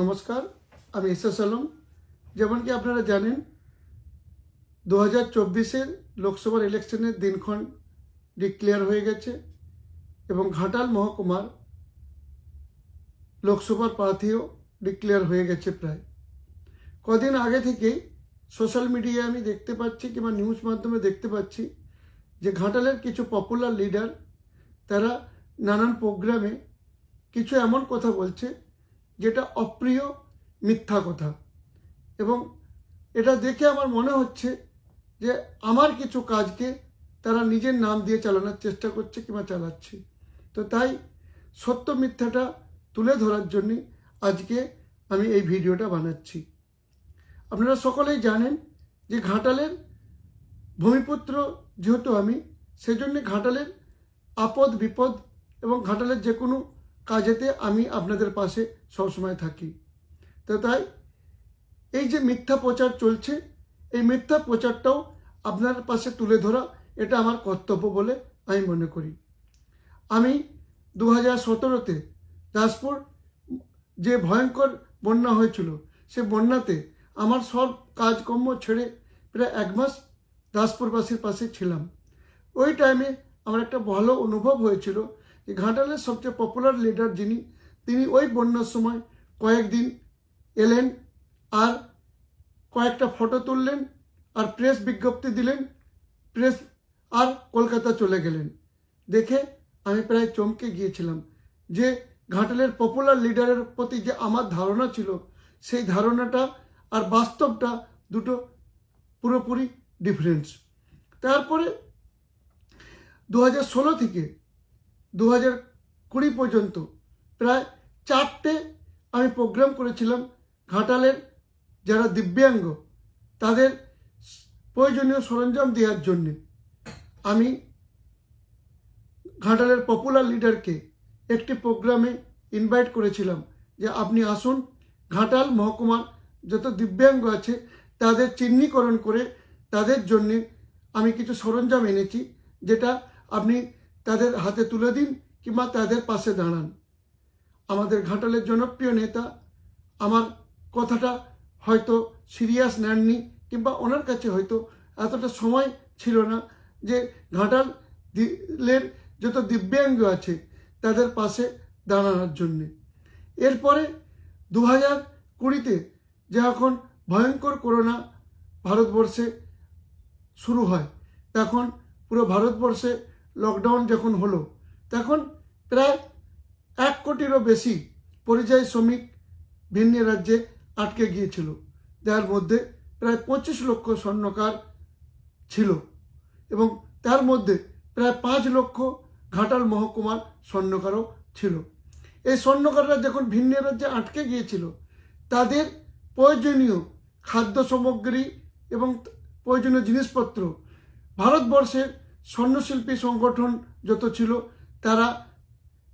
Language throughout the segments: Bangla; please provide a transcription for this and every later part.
নমস্কার, আমি এস এস আলম। যেমন কি আপনারা জানেন, দু হাজার চব্বিশের লোকসভার ইলেকশনের দিনক্ষণ ডিক্লেয়ার হয়ে গেছে এবং ঘাটাল মহকুমার লোকসভার প্রার্থীও ডিক্লেয়ার হয়ে গেছে প্রায়। কদিন আগে থেকেই সোশ্যাল মিডিয়ায় আমি দেখতে পাচ্ছি কিংবা নিউজ মাধ্যমে দেখতে পাচ্ছি যে ঘাটালের কিছু পপুলার লিডার, তারা নানান প্রোগ্রামে কিছু এমন কথা বলছে যেটা অপ্রিয় মিথ্যা কথা। এবং এটা দেখে আমার মনে হচ্ছে যে আমার কিছু কাজকে তারা নিজের নাম দিয়ে চালানোর চেষ্টা করছে কিংবা চালাচ্ছে। তো তাই সত্য মিথ্যাটা তুলে ধরার জন্যে আজকে আমি এই ভিডিওটা বানাচ্ছি। আপনারা সকলেই জানেন যে ঘাটালের ভূমিপুত্র যেহেতু আমি, সেজন্য ঘাটালের আপদ বিপদ এবং ঘাটালের যে কোনো কাজেতে আমি আপনাদের পাশে সবসময় থাকি। তো তাই, এই যে মিথ্যা প্রচার চলছে, এই মিথ্যা প্রচারটাও আপনার পাশে তুলে ধরা, এটা আমার কর্তব্য বলে আমি মনে করি। আমি দু হাজার সতেরোতে দাসপুর যে ভয়ঙ্কর বন্যা হয়েছিল, সে বন্যাতে আমার সব কাজকর্ম ছেড়ে প্রায় এক মাস দাসপুরবাসীর পাশে ছিলাম। ওই টাইমে আমার একটা ভালো অনুভব হয়েছিল যে ঘাটালের সবচেয়ে পপুলার লিডার যিনি, তিনি ওই বন্যার সময় কয়েকদিন এলেন আর কয়েকটা ফটো তুললেন আর প্রেস বিজ্ঞপ্তি দিলেন প্রেস আর কলকাতা চলে গেলেন। দেখে আমি প্রায় চমকে গিয়েছিলাম যে ঘাটালের পপুলার লিডারের প্রতি যে আমার ধারণা ছিল, সেই ধারণাটা আর বাস্তবটা দুটো পুরোপুরি ডিফারেন্স তারপরে দু হাজার ষোলো থেকে দু কুড়ি পর্যন্ত। প্রায় চারটে আমি প্রোগ্রাম করেছিলাম ঘাটালের যারা দিব্যাঙ্গ, তাদের প্রয়োজনীয় সরঞ্জাম দেওয়ার জন্যে। আমি ঘাটালের পপুলার লিডারকে একটি প্রোগ্রামে ইনভাইট করেছিলাম যে আপনি আসুন, ঘাটাল মহকুমার যত দিব্যাঙ্গ আছে তাদের চিহ্নিকরণ করে তাদের জন্যে আমি কিছু সরঞ্জাম এনেছি, যেটা আপনি তাদের হাতে তুলে দিন কিংবা তাদের পাশে দাঁড়ান। আমাদের ঘাটালের জনপ্রিয় নেতা আমার কথাটা হয়তো সিরিয়াস নেননি কিংবা ওনার কাছে হয়তো এতটা সময় ছিল না যে ঘাটাল দিলের যত দিব্যাঙ্গ আছে তাদের পাশে দাঁড়ানোর জন্যে। এরপরে দু হাজার কুড়িতে যখন ভয়ঙ্কর করোনা ভারতবর্ষে শুরু হয়, তখন পুরো ভারতবর্ষে লকডাউন যখন হলো, তখন প্রায় এক কোটিরও বেশি পরিযায়ী শ্রমিক ভিন্ন রাজ্যে আটকে গিয়েছিল। যার মধ্যে প্রায় পঁচিশ লক্ষ স্বর্ণকার ছিল এবং তার মধ্যে প্রায় পাঁচ লক্ষ ঘাটাল মহকুমার স্বর্ণকারও ছিল। এই স্বর্ণকাররা যখন ভিন্ন রাজ্যে আটকে গিয়েছিল, তাদের প্রয়োজনীয় খাদ্য সামগ্রী এবং প্রয়োজনীয় জিনিসপত্র ভারতবর্ষের স্বর্ণশিল্পী সংগঠন যত ছিল, তারা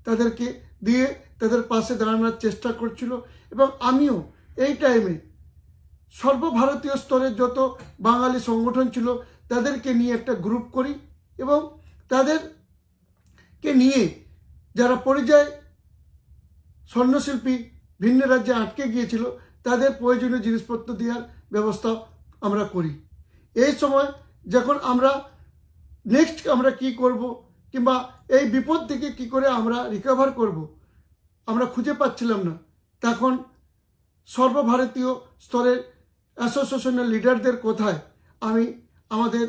তাদেরকে দিয়ে তাদের পাশে দাঁড়ানোর চেষ্টা করছিল। এবং আমিও এই টাইমে সর্বভারতীয় স্তরের যত বাঙালি সংগঠন ছিল, তাদেরকে নিয়ে একটা গ্রুপ করি এবং তাদেরকে নিয়ে যারা পরিযায় স্বর্ণশিল্পী ভিন্ন রাজ্যে আটকে গিয়েছিল, তাদের প্রয়োজনীয় জিনিসপত্র দেওয়ার ব্যবস্থা আমরা করি। এই সময় যখন আমরা নেক্সট আমরা কি করব? কিংবা এই বিপদ থেকে কি করে আমরা রিকভার করব? আমরা খুঁজে পাচ্ছিলাম না। তখন সর্বভারতীয় স্তরের অ্যাসোসিয়েশনের লিডারদের কোথায়? আমি আমাদের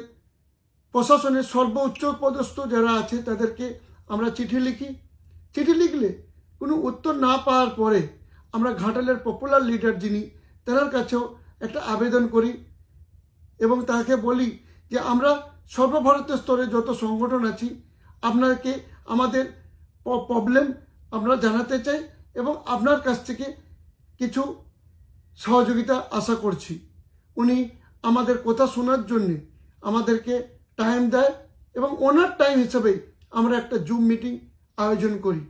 প্রশাসনের সর্বোচ্চ পদস্থ যারা আছে, তাদেরকে আমরা চিঠি লিখি। চিঠি লিখলে কোনো উত্তর না পাওয়ার পরে আমরা ঘাটালের পপুলার লিডার যিনি, তেনার কাছেও একটা আবেদন করি এবং তাকে বলি যে, আমরা সর্বভারতীয় স্তরে যত সংগঠন আছি, আপনাকে আমাদের প্রবলেম আমরা জানাতে চাই এবং আপনার কাছ থেকে কিছু সহযোগিতা আশা করছি। উনি আমাদের কথা শোনার জন্যে আমাদেরকে টাইম দেয় এবং ওনার টাইম হিসাবেই আমরা একটা জুম মিটিং আয়োজন করি।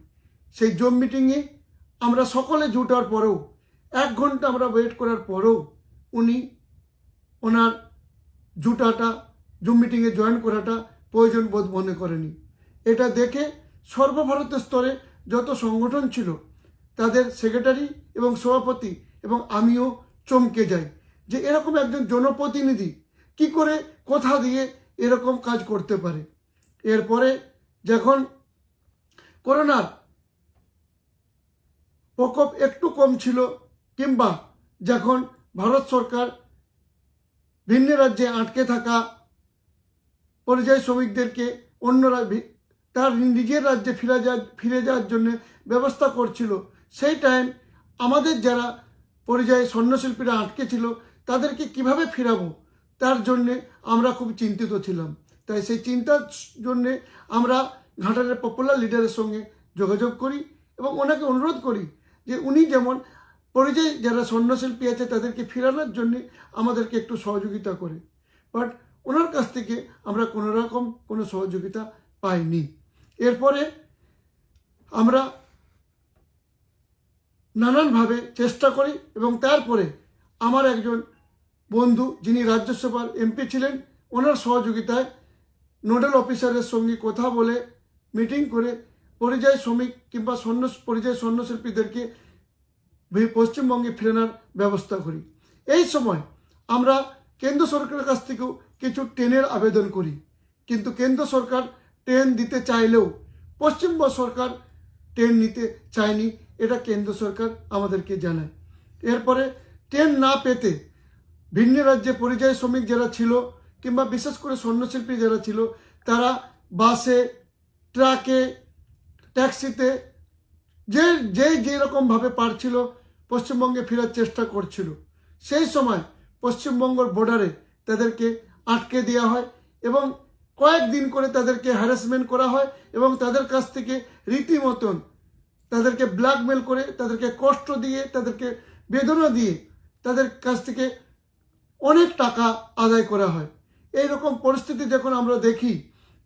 সেই জুম মিটিংয়ে আমরা সকলে জুটার পরেও, এক ঘণ্টা আমরা ওয়েট করার পরেও উনি ওনার জুটাটা জুম মিটিংয়ে জয়েন করাটা প্রয়োজন বোধ মনে করেনি। এটা দেখে সর্বভারতীয় স্তরে যত সংগঠন ছিল, তাদের সেক্রেটারি এবং সভাপতি এবং আমিও চমকে যাই যে এরকম একজন জনপ্রতিনিধি কি করে কোথা দিয়ে এরকম কাজ করতে পারে। এরপরে যখন করোনার প্রকোপ একটু কম ছিল কিংবা যখন ভারত সরকার ভিন্ন রাজ্যে আটকে থাকা পরিযায়ী শ্রমিকদেরকে অন্য রা- তার নিজের রাজ্যে ফিরে যা ফিরে যাওয়ার জন্য ব্যবস্থা করছিল। সেই টাইম আমাদের যারা পরিযায়ী স্বর্ণশিল্পীরা আটকে ছিল, তাদেরকে কীভাবে ফিরাবো? তার জন্যে আমরা খুব চিন্তিত ছিলাম। তাই সেই চিন্তার জন্যে আমরা ঘাটালের পপুলার লিডারের সঙ্গে যোগাযোগ করি এবং ওনাকে অনুরোধ করি যে উনি যেমন পরিযায়ী যারা স্বর্ণশিল্পী আছে, তাদেরকে ফেরানোর জন্যে আমাদেরকে একটু সহযোগিতা করে। বাট ওনার কাছ থেকে আমরা কোনো রকম কোনো সহযোগিতা পাইনি। এরপরে আমরা নানানভাবে চেষ্টা করি এবং তারপরে আমার একজন বন্ধু যিনি রাজ্যসভার এমপি ছিলেন, ওনার সহযোগিতায় নোডাল অফিসারের সঙ্গে কথা বলে, মিটিং করে পরিযায়ী শ্রমিক কিংবা স্বর্ণ পরিযায়ী স্বর্ণশিল্পীদেরকে পশ্চিমবঙ্গে ফেরানোর ব্যবস্থা করি। এই সময় আমরা কেন্দ্র সরকারের কাছ থেকেও কিছু ট্রেনের আবেদন করি। কিন্তু কেন্দ্র সরকার ট্রেন দিতে চাইলেও পশ্চিমবঙ্গ সরকার ট্রেন নিতে চায়নি, এটা কেন্দ্র সরকার আমাদেরকে জানায়। এরপরে ট্রেন না পেতে ভিন্ন রাজ্যে পরিযায়ী শ্রমিক যারা ছিল কিংবা বিশেষ করে স্বর্ণশিল্পী যারা ছিল, তারা বাসে, ট্রাকে, ট্যাক্সিতে যে যে যেরকমভাবে পারছিল পশ্চিমবঙ্গে ফেরার চেষ্টা করছিল। সেই সময় পশ্চিমবঙ্গর বর্ডারে তাদেরকে আটকে দেওয়া হয় এবং কয়েকদিন করে তাদেরকে হ্যারাসমেন্ট করা হয় এবং তাদের কাছ থেকে রীতিমতন তাদেরকে ব্ল্যাকমেল করে, তাদেরকে কষ্ট দিয়ে, তাদেরকে বেদনা দিয়ে তাদের কাছ থেকে অনেক টাকা আদায় করা হয়। এই রকম পরিস্থিতি যখন আমরা দেখি,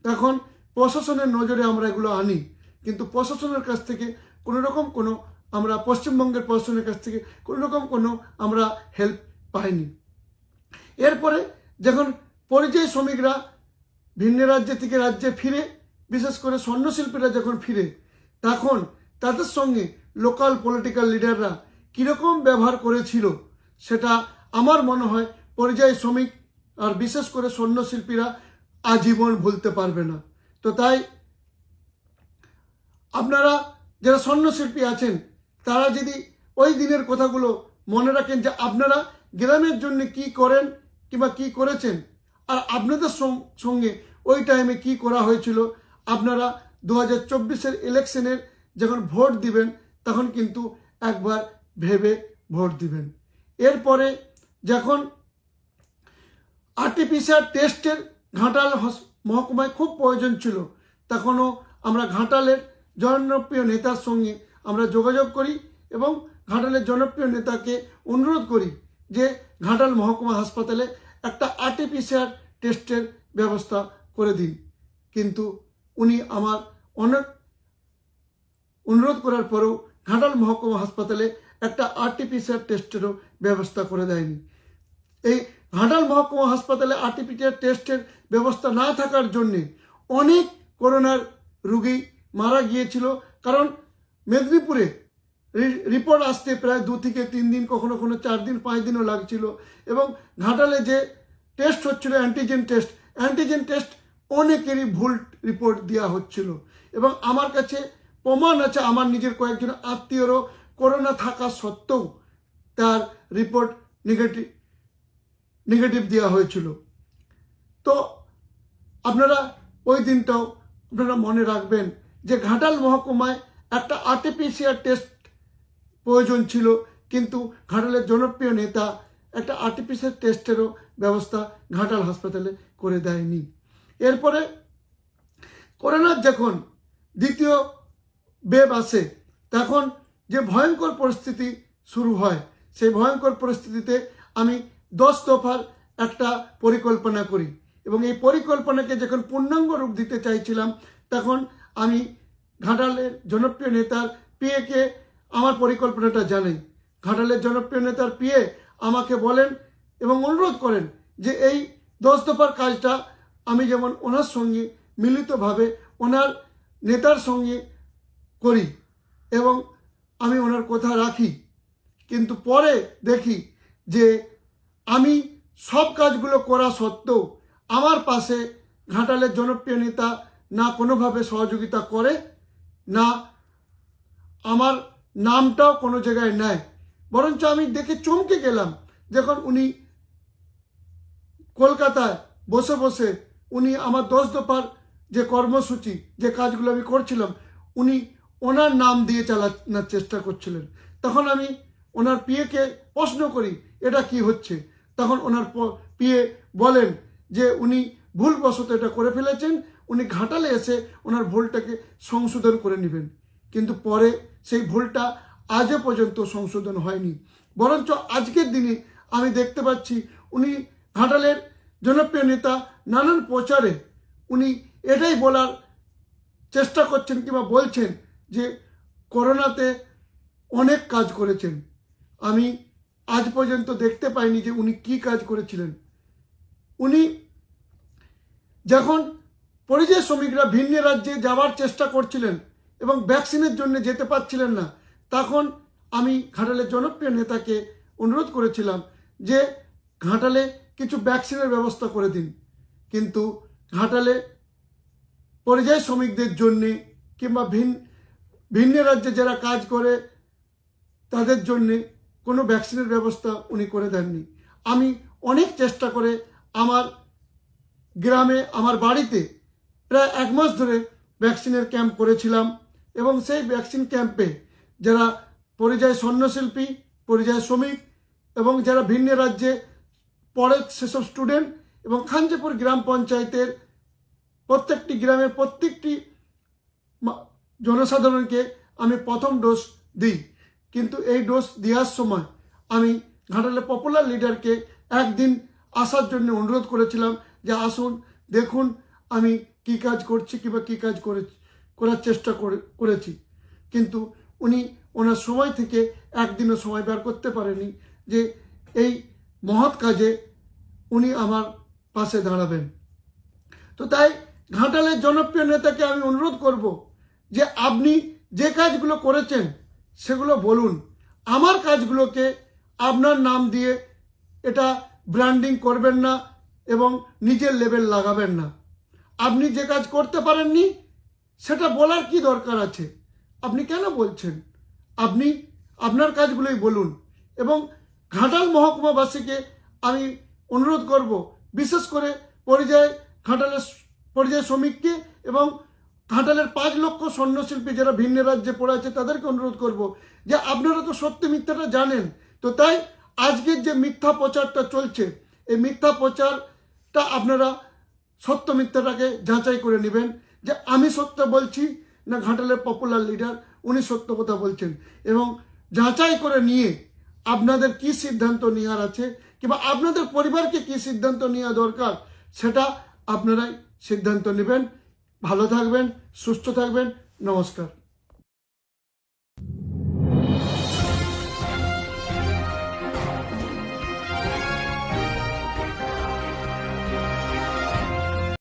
তখন প্রশাসনের নজরে আমরা এগুলো আনি। কিন্তু প্রশাসনের কাছ থেকে কোনো রকম কোনো আমরা, পশ্চিমবঙ্গের প্রশাসনের কাছ থেকে কোনো রকম কোনো আমরা হেল্প পাইনি। এরপরে যখন পরিযায়ী শ্রমিকরা ভিন্ন রাজ্য থেকে রাজ্যে ফিরে, বিশেষ করে স্বর্ণশিল্পীরা যখন ফিরে, তখন তাদের সঙ্গে লোকাল পলিটিক্যাল লিডাররা কীরকম ব্যবহার করেছিল, সেটা আমার মনে হয় পরিযায়ী শ্রমিক আর বিশেষ করে স্বর্ণশিল্পীরা আজীবন ভুলতে পারবে না। তো তাই আপনারা যারা স্বর্ণশিল্পী আছেন, তারা যদি ওই দিনের কথাগুলো মনে রাখেন যে আপনারা গ্রামের জন্য কি করেন কিংবা কি করেছেন আর আপনাদের সঙ্গে ওই টাইমে কি করা হয়েছিল? আপনারা দু হাজার চব্বিশের ইলেকশনের যখন ভোট দিবেন, তখন কিন্তু একবার ভেবে ভোট দিবেন। এরপরে যখন আর্টিফিশিয়াল টেস্টের ঘাটাল মহকুমায় খুব প্রয়োজন ছিল, তখনও আমরা ঘাটালের জনপ্রিয় নেতার সঙ্গে আমরা যোগাযোগ করি এবং ঘাটালের জনপ্রিয় নেতাকে অনুরোধ করি যে ঘাটাল মহকুমা হাসপাতালে একটা আর্টিফিশিয়াল টেস্টের ব্যবস্থা করে দিন। কিন্তু উনি আমার অনেক অনুরোধ করার পরেও ঘাটাল মহকুমা হাসপাতালে একটা আর্টিফিশিয়াল টেস্টেরও ব্যবস্থা করে দেয়নি। এই ঘাটাল মহকুমা হাসপাতালে আর্টিফিশিয়াল টেস্টের ব্যবস্থা না থাকার জন্যে অনেক করোনার রুগী মারা গিয়েছিল। কারণ মেদিনীপুরে রিপোর্ট আসতে প্রায় দু থেকে তিন দিন, কখনো কখনো চার দিন, পাঁচ দিনও লাগছিল। এবং ঘাটালে যে টেস্ট হচ্ছিল অ্যান্টিজেন টেস্ট অ্যান্টিজেন টেস্ট অনেকেরই ভুল রিপোর্ট দেওয়া হচ্ছিল। এবং আমার কাছে প্রমাণ আছে, আমার নিজের কয়েকজন আত্মীয়রও করোনা থাকা সত্ত্বেও তার রিপোর্ট নেগেটিভ নেগেটিভ দেওয়া হয়েছিল। তো আপনারা ওই দিনটাও আপনারা মনে রাখবেন যে ঘাটাল মহকুমায় একটা আর্টিফিশিয়াল টেস্ট প্রয়োজন ছিল, কিন্তু ঘাটালের জনপ্রিয় নেতা একটা আর্টিফিশিয়াল টেস্টেরও ব্যবস্থা ঘাটাল হাসপাতালে করে দেয়নি। এরপরে করোনার যখন দ্বিতীয় বেব আসে, তখন যে ভয়ঙ্কর পরিস্থিতি শুরু হয়, সেই ভয়ঙ্কর পরিস্থিতিতে আমি দশ দফার একটা পরিকল্পনা করি এবং এই পরিকল্পনাকে যখন পূর্ণাঙ্গ রূপ দিতে চাইছিলাম, তখন আমি ঘাটালের জনপ্রিয় নেতার পিএকে আমার পরিকল্পনাটা জানেন। ঘাটালের জনপ্রিয় নেতার পিএ আমাকে বলেন এবং অনুরোধ করেন যে এই দশ দফার কাজটা আমি যেমন ওনার সঙ্গে মিলিতভাবে ওনার নেতার সঙ্গে করি এবং আমি ওনার কথা রাখি। কিন্তু পরে দেখি যে আমি সব কাজগুলো করা সত্ত্বেও আমার পাশে ঘাটালের জনপ্রিয় নেতা না কোনোভাবে সহযোগিতা করে, না আমার নামটাও কোনো জায়গায় নেয় বরঞ্চ আমি দেখে চমকে গেলাম যখন উনি কলকাতায় বসে বসে উনি আমার দশ দফার যে কর্মসূচি, যে কাজগুলো আমি করছিলাম, উনি ওনার নাম দিয়ে চালানোর চেষ্টা করছিলেন। তখন আমি ওনার পিএকে প্রশ্ন করি, এটা কি হচ্ছে? তখন ওনার পিএ বলেন যে উনি ভুলবশত এটা করে ফেলেছেন, উনি ঘাটালে এসে ওনার ভুলটাকে সংশোধন করে নেবেন। কিন্তু পরে সেই ভুলটা আজও পর্যন্ত সংশোধন হয়নি। বরঞ্চ আজকের দিনে আমি দেখতে পাচ্ছি উনি ঘাটালের জনপ্রিয় নেতা নানান প্রচারে উনি এটাই বলার চেষ্টা করছেন কিংবা বলছেন যে করোনাতে অনেক কাজ করেছেন। আমি আজ পর্যন্ত দেখতে পাইনি যে উনি কি কাজ করেছিলেন। উনি যখন পরিযায়ী শ্রমিকরা ভিন্ন রাজ্যে যাওয়ার চেষ্টা করছিলেন এবং ভ্যাকসিনের জন্য যেতে পারছিলেন না, তখন আমি ঘাটালের জনপ্রিয় নেতাকে অনুরোধ করেছিলাম যে ঘাটালে কিছু ভ্যাকসিনের ব্যবস্থা করে দিন। কিন্তু ঘাটালে পরিযায়ী শ্রমিকদের জন্যে কিংবা ভিন ভিন্ন রাজ্যে যারা কাজ করে, তাদের জন্যে কোনো ভ্যাকসিনের ব্যবস্থা উনি করে দেননি। আমি অনেক চেষ্টা করে আমার গ্রামে, আমার বাড়িতে প্রায় এক মাস ধরে ভ্যাকসিনের ক্যাম্প করেছিলাম। এবং সেই ভ্যাকসিন ক্যাম্পে যারা পরিযায়ী স্বর্ণশিল্পী, পরিযায়ী শ্রমিক এবং যারা ভিন্ন রাজ্যে পড়ে সেসব স্টুডেন্ট এবং খাঞ্জেপুর গ্রাম পঞ্চায়েতের প্রত্যেকটি গ্রামের প্রত্যেকটি জনসাধারণকে আমি প্রথম ডোজ দিই। কিন্তু এই ডোজ দেওয়ার সময় আমি ঘাটালে পপুলার লিডারকে একদিন আসার জন্য অনুরোধ করেছিলাম যে আসুন, দেখুন আমি কি কাজ করছি কিংবা কি কাজ করে করার চেষ্টা করে, করেছি। কিন্তু উনি ওনার সময় থেকে একদিনও সময় বের করতে পারেনি যে এই মহৎ কাজে উনি আমার পাশে দাঁড়াবেন। তো তাই ঘাটালের জনপ্রিয় নেতাকে আমি অনুরোধ করব যে আপনি যে কাজগুলো করেছেন সেগুলো বলুন। আমার কাজগুলোকে আপনার নাম দিয়ে এটা ব্র্যান্ডিং করবেন না এবং নিজের লেভেল লাগাবেন না। আপনি যে কাজ করতে পারেননি সেটা বলার কি দরকার আছে? আপনি কেন বলছেন? আপনি, আপনার কাজগুলোই বলুন। এবং ঘাটাল মহকুমাবাসীকে আমি অনুরোধ করব, বিশেষ করে পরিযায় ঘাটালের পরিযায়ী শ্রমিককে এবং ঘাটালের পাঁচ লক্ষ স্বর্ণশিল্পী যারা ভিন্ন রাজ্যে পড়ে আছে, তাদেরকে অনুরোধ করব যে আপনারা তো সত্যি মিথ্যাটা জানেন। তো তাই আজকের যে মিথ্যা প্রচারটা চলছে, এই মিথ্যা প্রচারটা আপনারা সত্য মিথ্যাটাকে যাচাই করে নেবেন। যে আমি সত্য বলছি না ঘাটালের পপুলার লিডার উনি সত্য কথা বলছেন। এবং যাচাই করে নিয়ে আপনাদের কি সিদ্ধান্ত নেওয়ার আছে, কিংবা আপনাদের পরিবারকে কি সিদ্ধান্ত নেওয়া দরকার, সেটা আপনারাই সিদ্ধান্ত নেবেন। ভালো থাকবেন, সুস্থ থাকবেন। নমস্কার।